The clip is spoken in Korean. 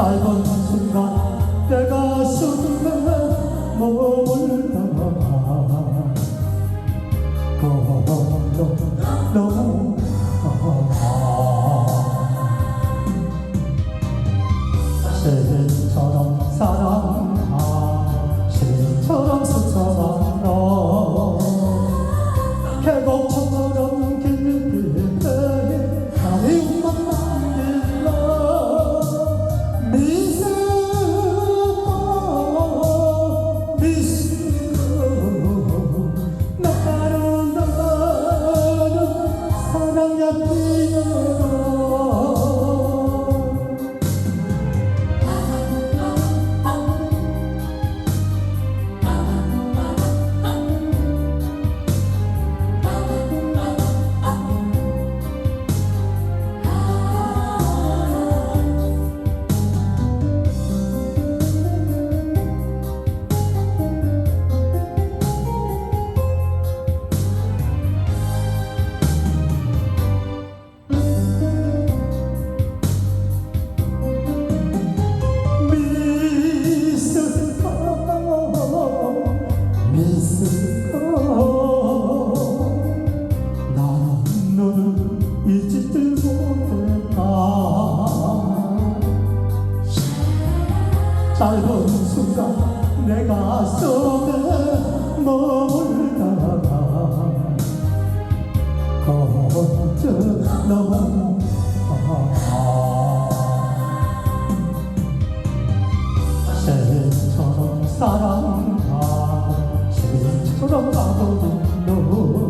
짧은 순간 내 가슴에 몸을 담아 너무 너무 시처럼 사랑 사 짧은 순간 내 가슴에 머물다가 거저 너무 새처럼 사랑하 새처럼 나도